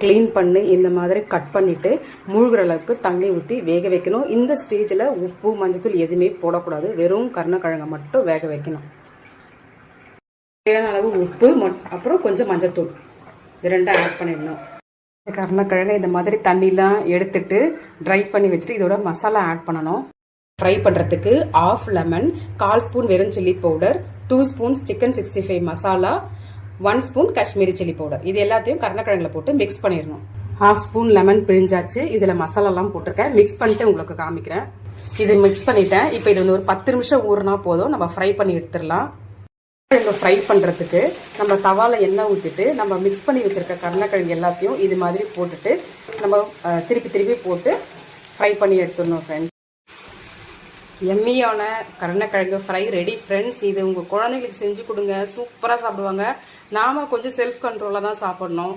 Clean பண்ணி இந்த மாதிரி கட் பண்ணிட்டு மூழ்கிற அளவுக்கு தண்ணி ஊற்றி வேக வைக்கணும். இந்த ஸ்டேஜில் உப்பு மஞ்சத்தூள் எதுவுமே போடக்கூடாது. வெறும் கருணக்கிழங்கை மட்டும் வேக வைக்கணும். தேவையான அளவு உப்பு அப்புறம் கொஞ்சம் மஞ்சத்தூள். இது ரெண்டும் ஆட் பண்ணிடணும். இந்த கருணக்கிழங்கை இந்த மாதிரி தண்ணிலாம் எடுத்துட்டு ட்ரை பண்ணி வச்சுட்டு இதோட மசாலா ஆட் பண்ணணும். ஃப்ரை பண்ணுறதுக்கு ஆஃப் லெமன் கால் ஸ்பூன் வெறும் chilli powder two spoons chicken sixty five masala one spoon Kashmiri chilli powder இது எல்லாத்தையும் கருணக்கிழங்குல போட்டு மிக்ஸ் பண்ணிடணும். ஹாஃப் ஸ்பூன் லெமன் பிழிஞ்சாச்சு. இதில் மசாலாலாம் போட்டிருக்கேன். மிக்ஸ் பண்ணிட்டு உங்களுக்கு காமிக்கிறேன். இது மிக்ஸ் பண்ணிட்டேன். இப்போ இது வந்து ஒரு பத்து நிமிஷம் ஊறினா போதும். நம்ம ஃப்ரை பண்ணி எடுத்துடலாம். கிழங்கு ஃப்ரை பண்ணுறதுக்கு நம்ம தவாவில் எண்ணெய் ஊற்றிட்டு நம்ம மிக்ஸ் பண்ணி வச்சுருக்க கருணக்கிழங்கு எல்லாத்தையும் இது மாதிரி போட்டுட்டு நம்ம திருப்பி திருப்பி போட்டு ஃப்ரை பண்ணி எடுத்துடணும் ஃப்ரெண்ட்ஸ் எம்மியான கருணக்கிழங்கு ஃப்ரை ரெடி ஃப்ரெண்ட்ஸ் இது உங்கள் குழந்தைங்களுக்கு செஞ்சு கொடுங்க. சூப்பராக சாப்பிடுவாங்க. நாம் கொஞ்சம் செல்ஃப் கண்ட்ரோலாக தான் சாப்பிட்ணும்.